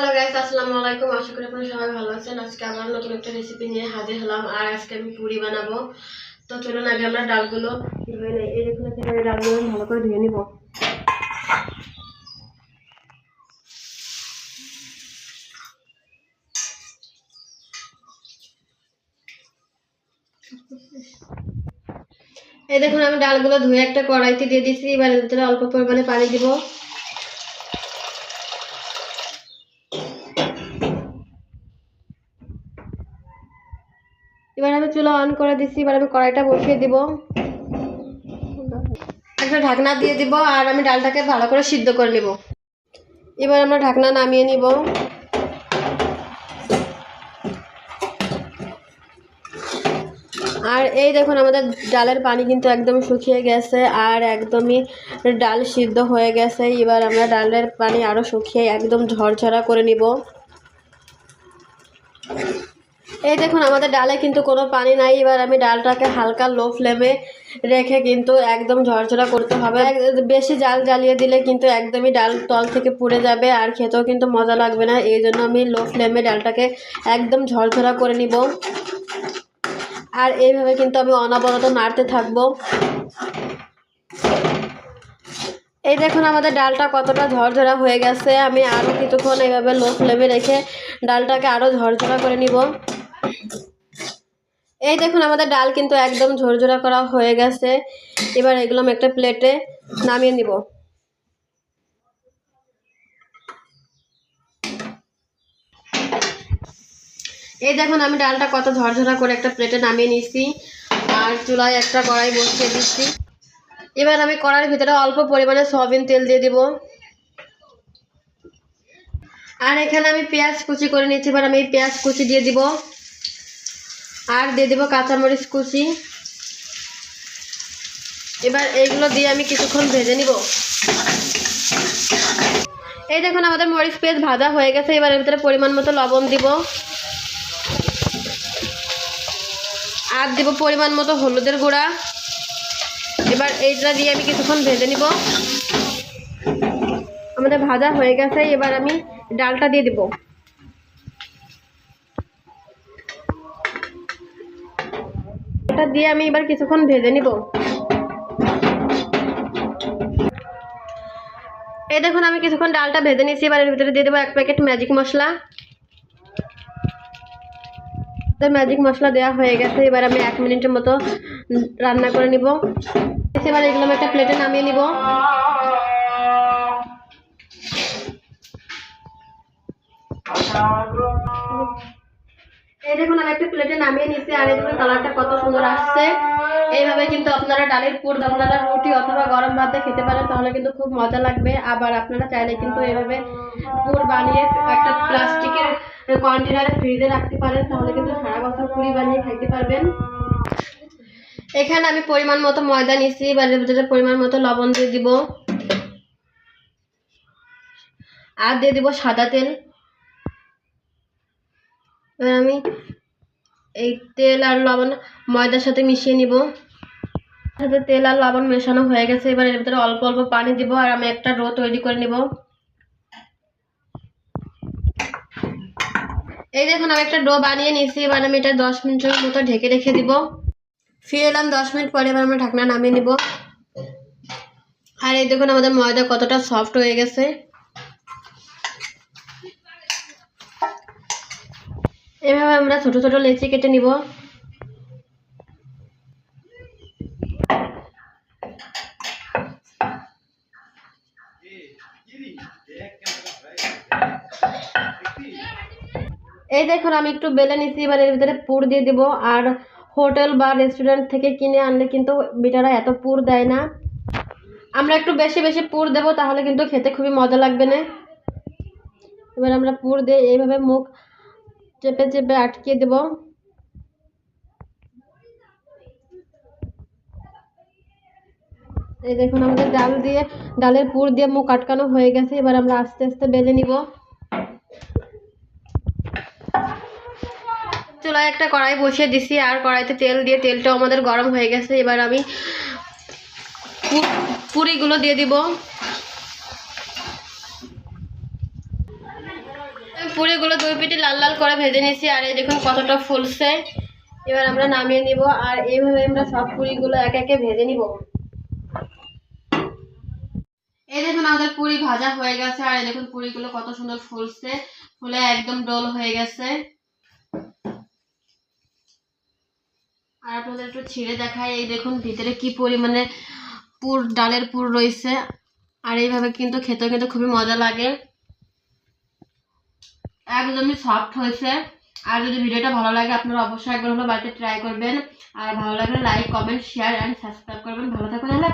Hello guys আসসালামু আলাইকুম আশা করি আপনারা সবাই ভালো আছেন। আজকে আবার নতুন একটা রেসিপি নিয়ে হাজির হলাম আর আজকে আমি পুরি বানাবো। তো চলুন, আগে আমরা ডালগুলো ধুয়ে নিই। এই দেখুন একেবারে ডালগুলো ভালো করে ধুয়ে নিব। এই দেখুন, আমি ডালগুলো ধুয়ে একটা কড়াইতে দিয়ে দিচ্ছি এবার ভিতরে অল্প পরিমাণে পানি দিব। এবার আমি চুলা অন করে দিচ্ছি এবার আমি কড়াইটা বসিয়ে দিব। একটা ঢাকনা দিয়ে দিব আর আমি ডালটাকে ভালো করে সিদ্ধ করে নিব। এবার আমরা ঢাকনা নামিয়ে নিব। আর এই দেখুন, আমাদের ডালের পানি কিন্তু একদম শুকিয়ে গেছে আর একদমই ডাল সিদ্ধ হয়ে গেছে। এবার আমরা ডালের পানি আরও শুকিয়ে একদম ঝরঝরা করে নিব। এই দেখুন, আমাদের ডালে কিন্তু কোনো পানি নাই। এবার আমি ডালটাকে হালকা লো ফ্লেমে রেখে কিন্তু একদম ঝরঝরা করতে হবে। বেশি জাল জ্বালিয়ে দিলে কিন্তু একদমই ডাল তল থেকে পুড়ে যাবে আর খেতেও কিন্তু মজা লাগবে না। এই জন্য আমি লো ফ্লেমে ডালটাকে একদম ঝরঝরা করে নিব। আর এইভাবে কিন্তু আমি অনবরত নাড়তে থাকব। এই দেখুন, আমাদের ডালটা কতটা ঝরঝরা হয়ে গেছে। আমি আরও কিছুক্ষণ এইভাবে লো ফ্লেমে রেখে ডালটাকে আরও ঝরঝরা করে নিব। এই দেখুন, আমাদের ডাল কিন্তু একদম ঝরঝরা করা হয়ে গেছে। এবার এগুলো আমি একটা প্লেটে নামিয়ে নিব। এই দেখুন, আমি ডালটা কত ঝরঝরা করে একটা প্লেটে নামিয়ে নিচ্ছি আর চুলায় একটা কড়াই বসিয়ে দিচ্ছি। এবার আমি কড়াইয়ের ভিতরে অল্প পরিমাণে সয়াবিন তেল দিয়ে দিব। আর এখানে আমি পেঁয়াজ কুচি করে নিচ্ছি এবার আমি পেঁয়াজ কুচি দিয়ে দিব। আর দিয়ে দিব কাঁচামরিচ কুচি। এবার এইগুলো দিয়ে আমি কিছুক্ষণ ভেজে নিব। এই দেখুন, আমাদের মরিচ পেঁয়াজ ভাজা হয়ে গেছে। এবার এর ভিতরে পরিমাণ মতো লবণ দিব। আর দিব পরিমাণ মতো হলুদের গুঁড়া। এবার এইটা দিয়ে আমি কিছুক্ষণ ভেজে নিব। আমাদের ভাজা হয়ে গেছে। এবার আমি ডালটা দিয়ে দিব। এটা দিয়ে আমি এবার কিছুক্ষণ ভেজে নিব। এই দেখুন, আমি কিছুক্ষণ ডালটা ভেজে নিচ্ছি এবার এর ভিতরে দিয়ে দেবো এক প্যাকেট ম্যাজিক মশলা। তো ম্যাজিক মশলা দেওয়া হয়ে গেছে। এবার আমি এক মিনিটের মতো রান্না করে নিব। এবার এগুলো আমি একটা প্লেটে নামিয়ে নিব। এই দেখুন, আমি একটা প্লেটে নামিয়ে নিচ্ছি আর এই কালারটা কত সুন্দর আসছে। এইভাবে কিন্তু আপনারা ডালের পুর আপনারা রুটি অথবা গরম ভাতে খেতে পারেন, তাহলে কিন্তু খুব মজা লাগবে। আবার আপনারা চাইলে কিন্তু এইভাবে পুর বানিয়ে একটা প্লাস্টিকের কন্টেনারে ফ্রিজে রাখতে পারেন, তাহলে কিন্তু সারা বছর পুরি বানিয়ে খাইতে পারবেন। এখানে আমি পরিমাণ মতো ময়দা এর ভিতরে পরিমাণ মতো লবণ দিয়ে দিব। আর দিয়ে দিব সাদা তেল। এবার আমি এই তেল আর লবণ ময়দার সাথে মিশিয়ে নিব। সাথে তেল আর লবণ মেশানো হয়ে গেছে। এবার এর ভিতরে অল্প অল্প পানি দিব আর আমি একটা ডো তৈরি করে নিব। এই দেখুন, আমি একটা ডো বানিয়ে নিয়েছি। এবার আমি এটা দশ মিনিটের মতো ঢেকে রেখে দিব। ফিরে এলাম দশ মিনিট পরে এবার আমরা ঢাকনা নামিয়ে নিব। আর এই দেখুন, আমাদের ময়দা কতটা সফট হয়ে গেছে। এভাবে আমরা ছোট ছোট লেচি কেটে নিব। এই দেখুন, আমি একটু বেলে নিচ্ছি এবার এর ভিতরে পুর দিয়ে দিব। আর হোটেল বা রেস্টুরেন্ট থেকে কিনে আনলে কিন্তু বিটারা এত পুর দেয় না। আমরা একটু বেশি বেশি পুর দেব, তাহলে কিন্তু খেতে খুবই মজা লাগবে না। এবার আমরা পুর দিয়ে এইভাবে মুখ চেপে চেপে আটকে দেব। এই দেখুন, আমাদের ডাল দিয়ে, ডালের পুর দিয়ে মুখ আটকানো হয়ে গেছে। এবার আমরা আস্তে আস্তে বেলে নিব। চুলায় একটা কড়াই বসিয়ে দিছি, আর কড়াইতে তেল দিয়ে তেলটাও আমাদের গরম হয়ে গেছে। এবার আমি পুরিগুলো দিয়ে দিব আমি পুরিগুলো দুই পিটি লাল লাল করে ভেজে নিয়েছি, আর এই দেখুন কতটা ফুলছে। এবার আমরা নামিয়ে নিব, আর এইভাবে আমরা সব পুরিগুলো এক একে ভেজে নিব। এই দেখুন আমাদের পুরি ভাজা হয়ে গেছে, আর এই দেখুন পুরিগুলো কত সুন্দর ফুলছে, ফুলে একদম ডোল হয়ে গেছে। আর আপনাদের একটু ছিঁড়ে দেখাই, এই দেখুন ভিতরে কি পরিমাণে পুর, ডালের পুর রয়েছে, আর এইভাবে কিন্তু খেতে কিন্তু খুবই মজা লাগে। একদমই সফট হয়েছে আর যদি ভিডিওটা ভালো লাগে, আপনারা অবশ্যই একবার হলো বাড়িতে ট্রাই করবেন। আর ভালো লাগলে like comment share and subscribe করবেন। ভালো থাকুন, আল্লাহ